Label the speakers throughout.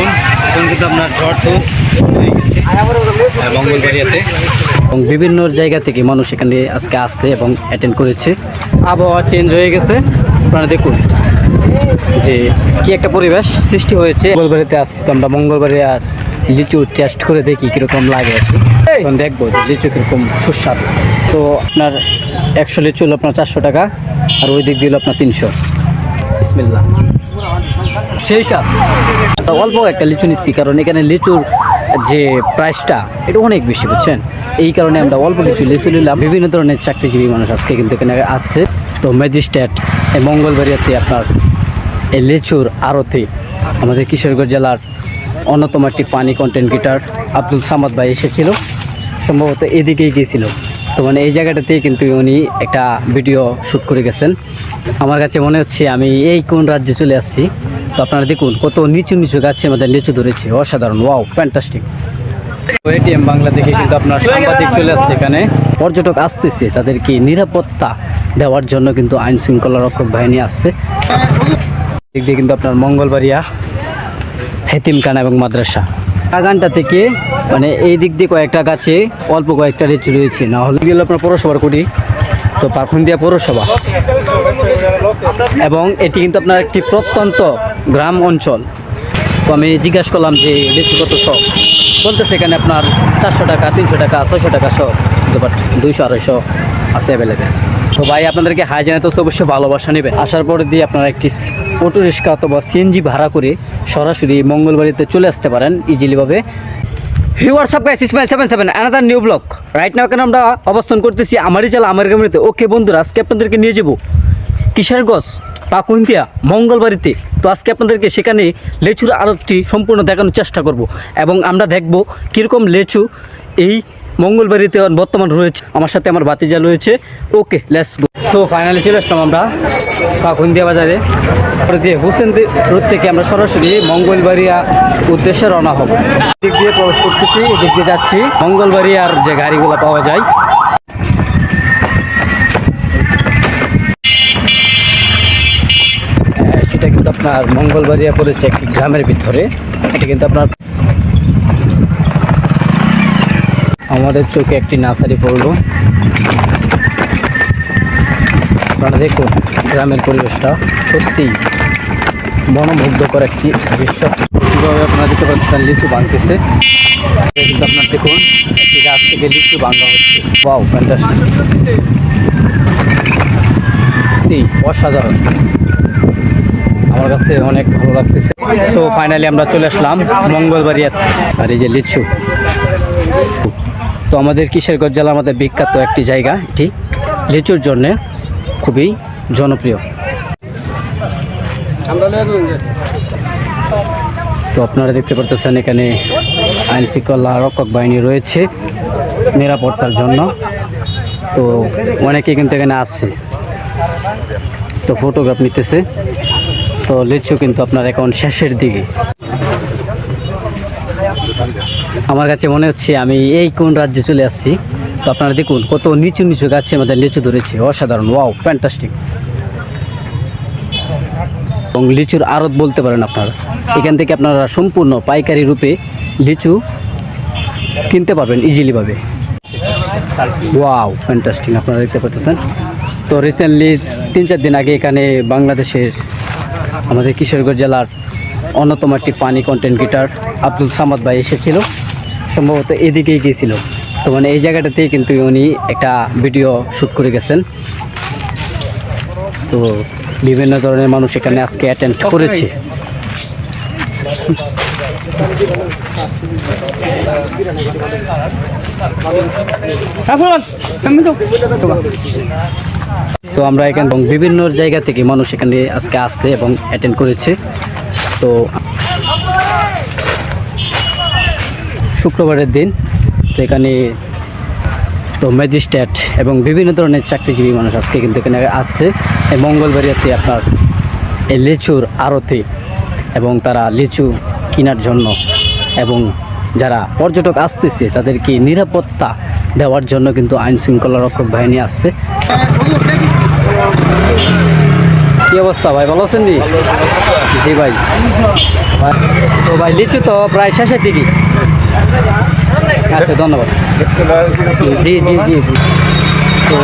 Speaker 1: দেখুন এখন কিন্তু আপনার ঝড় তো মঙ্গলবাড়িয়াতে। এবং বিভিন্ন জায়গা থেকে মানুষ এখানে আজকে আসছে এবং অ্যাটেন্ড করেছে। আবহাওয়া চেঞ্জ হয়ে গেছে। আপনারা দেখুন যে কি একটা পরিবেশ সৃষ্টি হয়েছে। মঙ্গলবাড়িতে আসছি তো আমরা মঙ্গলবারে আর লিচু টেস্ট করে দেখি কীরকম লাগে আর কি। এখন দেখব যে লিচু কীরকম সুস্বাদু। তো আপনার একশো লিচু হলো আপনার চারশো টাকা আর ওই দিক দিয়ে হলো আপনার তিনশো। বিসমিল্লাহ। সেই সাথ অল্প একটা লিচু নিচ্ছি, কারণ এখানে লিচুর যে প্রাইসটা এটা অনেক বেশি, বুঝছেন? এই কারণে আমরা অল্প কিছু লিচু নিলাম। বিভিন্ন ধরনের চাকরিজীবী মানুষ আজকে কিন্তু এখানে আসছে। তো ম্যাজিস্ট্রেট এই মঙ্গলবাড়িয়াতে আপনার এই লিচুর আরতি। আমাদের কিশোরগঞ্জ জেলার অন্যতম একটি পানি কন্টেন্ট গিটার আব্দুল সামাদ ভাই এসেছিল। সম্ভবত এদিকেই গিয়েছিল তো মানে এই জায়গাটাতেই কিন্তু উনি একটা ভিডিও শ্যুট করে গেছেন। আমার কাছে মনে হচ্ছে আমি এই কোন রাজ্যে চলে আসছি, তো আপনারা দেখুন কত নিচু নিচু গাছে আমাদের লিচু ধরেছে। অসাধারণ, ওয়াও, ফ্যান্টাস্টিক। এটিএম বাংলা থেকে কিন্তু আপনার সাংবাদিক চলে আসছে এখানে। পর্যটক আসতেছে তাদেরকে নিরাপত্তা দেওয়ার জন্য কিন্তু আইন শৃঙ্খলা রক্ষক বাহিনী আসছে। দিক দিয়ে কিন্তু আপনার মঙ্গলবাড়িয়া, হেতিমখানা এবং মাদ্রাসা। বাগানটা থেকে মানে এই দিক দিয়ে কয়েকটা গাছে অল্প কয়েকটা লিচু রয়েছে না হলে গেলে আপনার পৌরসভার কুটি তো পাখুন্দিয়া পৌরসভা। এবং এটি কিন্তু আপনার একটি প্রত্যন্ত গ্রাম অঞ্চল। তো আমি জিজ্ঞাসা করলাম যে লিচু কত শখ? বলতেছে এখানে আপনার চারশো টাকা তিনশো টাকা ছশো টাকা শখ কিন্তু বাট দুইশো আড়াইশো আছে অ্যাভেলেবেল তো ভাই আপনাদেরকে হাই জানাতে হচ্ছে অবশ্যই ভালোবাসা নেবেন। আসার পরে দিয়ে আপনারা একটি অটো রিক্সা অথবা সিএনজি ভাড়া করে সরাসরি মঙ্গলবাড়িতে চলে আসতে পারেন ইজিলিভাবে hi guys Ismail seven seven another new vlog right now কেন আমরা অবস্থান করতেছি আমারই জেলা, আমার গ্রামেতে ওকে বন্ধুরা, আজকে আপনাদেরকে নিয়ে যাব কিশোরগঞ্জ পাকুন্তিয়া মঙ্গলবাড়িতে তো আজকে আপনাদেরকে সেখানে লেচুর আরতটি সম্পূর্ণ দেখানোর চেষ্টা করব। এবং আমরা দেখব কীরকম লেচু এই মঙ্গলবাড়িতে বর্তমান রয়েছে। আমার সাথে আমার বাতিজা রয়েছে। Okay let's go so finally চলে আসলাম আমরা পাকুন্দিয়া বাজারে। দিয়ে হুসেন রোড থেকে আমরা সরাসরি মঙ্গলবাড়িয়া উদ্দেশ্যে রওনা হব। এদিক দিয়ে প্রবেশ করতেছি, এদিক দিয়ে যাচ্ছি। মঙ্গলবাড়িয়ার যে গাড়িগুলো পাওয়া যায়। সেটা কিন্তু আপনার মঙ্গলবাড়িয়া পড়েছে একটি গ্রামের ভিতরে। এটা কিন্তু আপনার আমাদের চোখে একটি নার্সারি পড়ল। আপনারা দেখুন গ্রামের পরিবেশটা সত্যি মনোমুগ্ধকর একটি দৃশ্য। কীভাবে আপনারা দেখতে পাচ্ছেন লিচু ভাঙতেছে কিন্তু আপনার দেখুন, একটি গাছ থেকে লিচু ভাঙা হচ্ছে। বাউ ফ্যান্টাস্টিক সত্যি অসাধারণ। আমার কাছে অনেক ভালো লাগতেছে। সো ফাইনালি আমরা চলে আসলাম মঙ্গলবাড়িয়া আর এই যে লিচু। তো আমাদের কিশোরগঞ্জ জেলা আমাদের বিখ্যাত একটি জায়গা এটি। লিচুর জন্য খুবই জনপ্রিয়। তো আপনারা দেখতে পারতেছেন এখানে আইন শৃঙ্খলা রক্ষক বাহিনী রয়েছে নিরাপত্তার জন্য। তো অনেকে কিন্তু এখানে আসছে তো ফটোগ্রাফ নিতেছে। তো লিচু কিন্তু আপনার এখন শেষের দিকে। আমার কাছে মনে হচ্ছে আমি এই কোন রাজ্যে চলে আসছি? তো আপনারা দেখুন, কত নিচু নিচু গাছে আমাদের লিচু ধরেছে। অসাধারণ, ওয়াও, ফ্যান্টাস্টিক। এবং লিচুর আড়ত বলতে পারেন আপনারা। এখান থেকে আপনারা সম্পূর্ণ পাইকারি রূপে লিচু কিনতে পারবেন ইজিলিভাবে ওয়াও, ফ্যান্টাস্টিক, আপনারা দেখতে পাচ্ছেন। তো রিসেন্টলি তিন চার দিন আগে এখানে বাংলাদেশের আমাদের কিশোরগঞ্জ জেলার অন্যতম একটি পানি কন্টেন্ট গিটার আব্দুল সামাদ ভাই এসেছিল। সম্ভবত এদিকেই গিয়েছিল। তো মানে এই জায়গাটাতেই কিন্তু উনি একটা ভিডিও শ্যুট করে গেছেন। তো বিভিন্ন ধরনের মানুষ এখানে আজকে অ্যাটেন্ড করেছে। তো আমরা এখানে বিভিন্ন জায়গা থেকে মানুষ এখানে আজকে আসছে এবং অ্যাটেন্ড করেছে। তো শুক্রবারের দিন তো এখানে তো ম্যাজিস্ট্রেট এবং বিভিন্ন ধরনের চাকরিজীবী মানুষ আজকে কিন্তু এখানে আসছে। এই মঙ্গলবাড়িয়াতে আপনার এই লিচুর আড়তে এবং তারা লিচু কেনার জন্য এবং যারা পর্যটক আসতেছে তাদেরকে নিরাপত্তা দেওয়ার জন্য কিন্তু আইন শৃঙ্খলা রক্ষক বাহিনী আসছে। কি অবস্থা ভাই, ভালো আছেন জি ভাই, তো ভাই, লিচু তো প্রায় শেষের দিকে। আচ্ছা ধন্যবাদ। জি জি জি জি। তো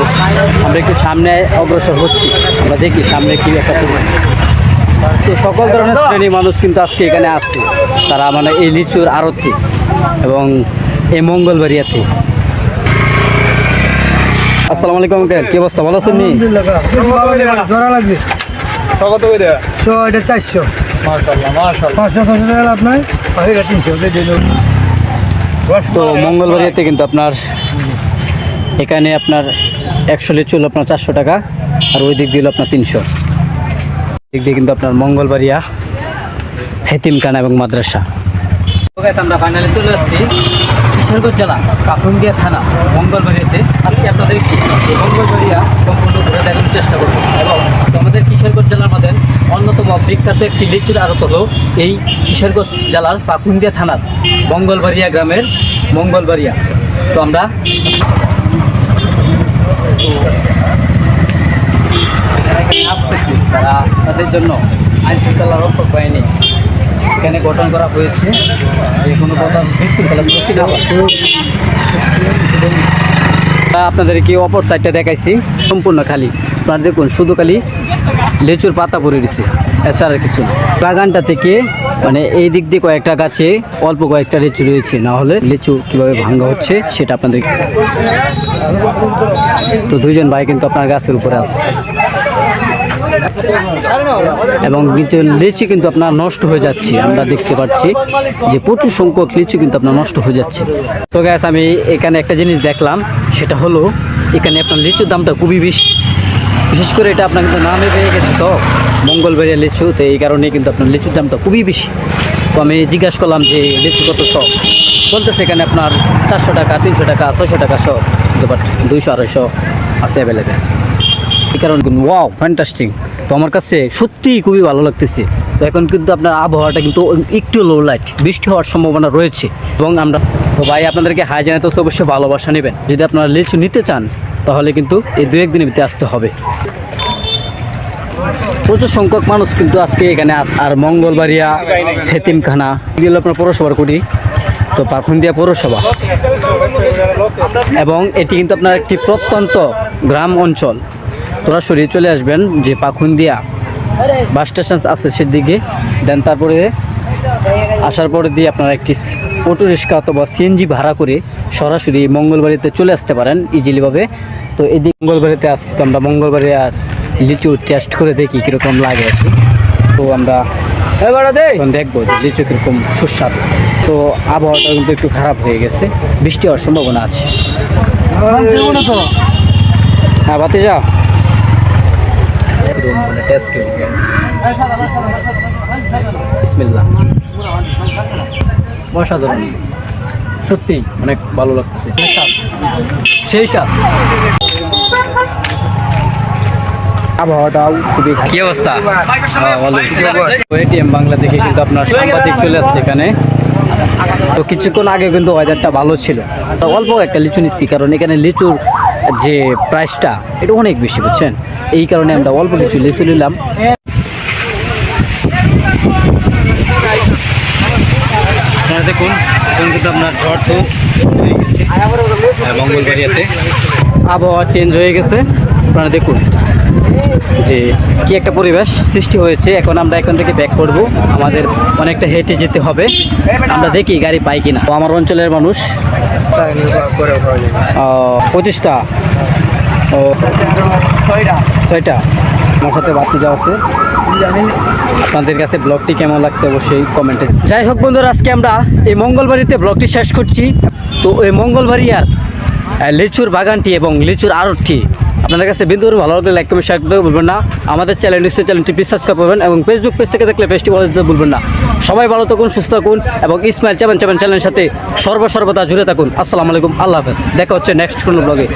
Speaker 1: আমরা একটু সামনে অগ্রসর হচ্ছি। আমরা দেখি সামনে কি একটা তো সকল ধরনের শ্রেণি মানুষ কিন্তু আজকে এখানে আসছে। তারা মানে এই লিচুর আরতি এবং এই মঙ্গলবাড়িয়াতে আসসালামু আলাইকুম কি অবস্থা? ভালো আছেন নি?
Speaker 2: জোড়া লাগবে
Speaker 3: কত করে
Speaker 2: এটা চারশো। পাঁচশো টাকা তিনশো
Speaker 1: তো মঙ্গলবাড়িতে কিন্তু আপনার এখানে আপনার একশো লিচু হলো আপনার চারশো টাকা, আর ওই দিক দিয়ে আপনার তিনশো। দিক দিয়ে কিন্তু আপনার মঙ্গলবাড়িয়া হেতিমখানা এবং মাদ্রাসা। আমরা ফাইনালি চলে আসছি। কিশোরগঞ্জ জেলা কাকুন্দিয়া থানা, মঙ্গলবাড়িয়াতে আজকে আপনাদের কি এই মঙ্গলবাড়িয়া সম্পূর্ণ ঘুরে দেখানোর চেষ্টা করব এবং আমাদের কিশোরগঞ্জ জেলার মধ্যে অন্যতম বিখ্যাত একটি লিচুর আড়ত হলো এই কিশোরগঞ্জ জেলার পাকুন্দিয়া থানার মঙ্গলবাড়িয়া গ্রামের মঙ্গলবাড়িয়া। তো আমরা আসতেছি, তারা তাদের জন্য আইন শৃঙ্খলা রক্ষক বাহিনী এখানে গঠন করা হয়েছে। যে কোনো তা আপনাদেরকে অপর সাইডটা দেখাইছি? সম্পূর্ণ খালি। আপনারা দেখুন, শুধু খালি লিচুর পাতা পরে দিছে এছাড়া কিছু বাগানটা থেকে মানে এই দিক দিয়ে কয়েকটা গাছে অল্প কয়েকটা লিচু রয়েছে। না হলে লিচু কীভাবে ভাঙ্গা হচ্ছে, সেটা আপনাদের তো দুইজন ভাই কিন্তু আপনার গাছের উপরে আছে। এবং লিচু লিচু কিন্তু আপনার নষ্ট হয়ে যাচ্ছে। আমরা দেখতে পাচ্ছি যে প্রচুর সংখ্যক লিচু কিন্তু আপনার নষ্ট হয়ে যাচ্ছে। তো গ্যাস আমি এখানে একটা জিনিস দেখলাম। সেটা হলো, এখানে আপনার লিচুর দামটা খুবই বেশি। বিশেষ করে এটা আপনার কিন্তু নামে পেয়ে গেছে তো মঙ্গলবাড়িয়া লিচু। তো এই কারণে কিন্তু আপনার লিচুর দামটা খুবই বেশি। তো আমি জিজ্ঞাসা করলাম যে, লিচু কত শখ বলতেছে এখানে আপনার চারশো টাকা, তিনশো টাকা ছশো টাকা শখ কিন্তু বাট দুইশো, আড়াইশো আছে অ্যাভেলেবেল এই কারণে ওয়াও ফ্যান্টাস্টিং তো আমার কাছে সত্যিই খুবই ভালো লাগতেছে। তো এখন কিন্তু আপনার আবহাওয়াটা কিন্তু একটু লো লাইট বৃষ্টি হওয়ার সম্ভাবনা রয়েছে এবং আমরা তো ভাই, আপনাদেরকে হাই জানাতে হচ্ছে অবশ্যই ভালোবাসা নেবেন। যদি আপনারা লিচু নিতে চান, তাহলে কিন্তু এই দু একদিনের ভিতরে আসতে হবে। প্রচুর সংখ্যক মানুষ কিন্তু আজকে এখানে আস আর মঙ্গলবাড়িয়া, হেতিমখানা, এগুলো আপনার পৌরসভার কুটি। তো পাখুন্দিয়া পৌরসভা। এবং এটি কিন্তু আপনার একটি প্রত্যন্ত গ্রাম অঞ্চল। সরাসরি চলে আসবেন যে পাখুন্দিয়া বাস স্টেশন আছে সেদিকে। দেন তারপরে আসার পরে দিয়ে আপনারা একটি অটো রিক্সা অথবা সিএনজি ভাড়া করে সরাসরি মঙ্গলবাড়িতে চলে আসতে পারেন ইজিলিভাবে তো এদিকে মঙ্গলবাড়িতে আসছি তো আমরা মঙ্গলবারে আর লিচু টেস্ট করে দেখি কীরকম লাগে আর কি। তো আমরা দেখব যে লিচু কীরকম সুস্বাদু। তো আবহাওয়াটা কিন্তু একটু খারাপ হয়ে গেছে বৃষ্টি হওয়ার সম্ভাবনা আছে। হ্যাঁ বাতি যা মানে টেস্ট বিসমিল্লাহ। অসাধারণ। সত্যি অনেক ভালো লাগতেছে। সেই সাথ আবহাওয়াটাও খুবই কি অবস্থা? এটিএম বাংলা থেকে কিন্তু আপনার সাংবাদিক চলে আসছে এখানে। তো কিছুক্ষণ আগে কিন্তু ওয়েদারটা ভালো ছিল। অল্প একটা লিচু নিচ্ছি কারণ এখানে লিচুর যে প্রাইসটা এটা অনেক বেশি বুঝছেন? এই কারণে আমরা অল্প কিছু লিচু নিলাম। দেখুন এখন কিন্তু আপনার ঝড় তো মঙ্গলবাড়িয়াতে আবহাওয়া চেঞ্জ হয়ে গেছে আপনারা দেখুন যে কি একটা পরিবেশ সৃষ্টি হয়েছে। এখন আমরা এখান থেকে ব্যাক করব আমাদের অনেকটা হেঁটে যেতে হবে। আমরা দেখি গাড়ি পাই কিনা। আমার অঞ্চলের মানুষ আহ, পঁচিশটা? ও ছয়টা? আমার সাথে বাড়তে যাওয়া আছে আপনাদের কাছে ব্লগটি কেমন লাগছে অবশ্যই কমেন্টে যাই হোক বন্ধুরা আজকে আমরা এই মঙ্গলবাড়িতে ব্লগটি শেষ করছি। তো এই মঙ্গলবাড়িয়ার লিচুর বাগানটি এবং লিচুর আড়তটি আপনাদের কাছে বিন্দু ভালো লাগলে লাইক কমেন্ট শেয়ার করতে ভুলবেন না। আমাদের চ্যানেল নিশ্চয়ই চ্যানেলটি সাবস্ক্রাইব করবেন এবং ফেসবুক পেজ থেকে দেখলে পেজটি বলে দিতে ভুলবেন না। সবাই ভালো থাকুন, সুস্থ থাকুন এবং ইসমাইল চাবেন চাবেন চ্যানেলের সাথে সর্বসর্বদা জুড়ে থাকুন। আসসালামু আলাইকুম, আল্লাহ হাফেজ। দেখা হচ্ছে নেক্সট কোনো ব্লগে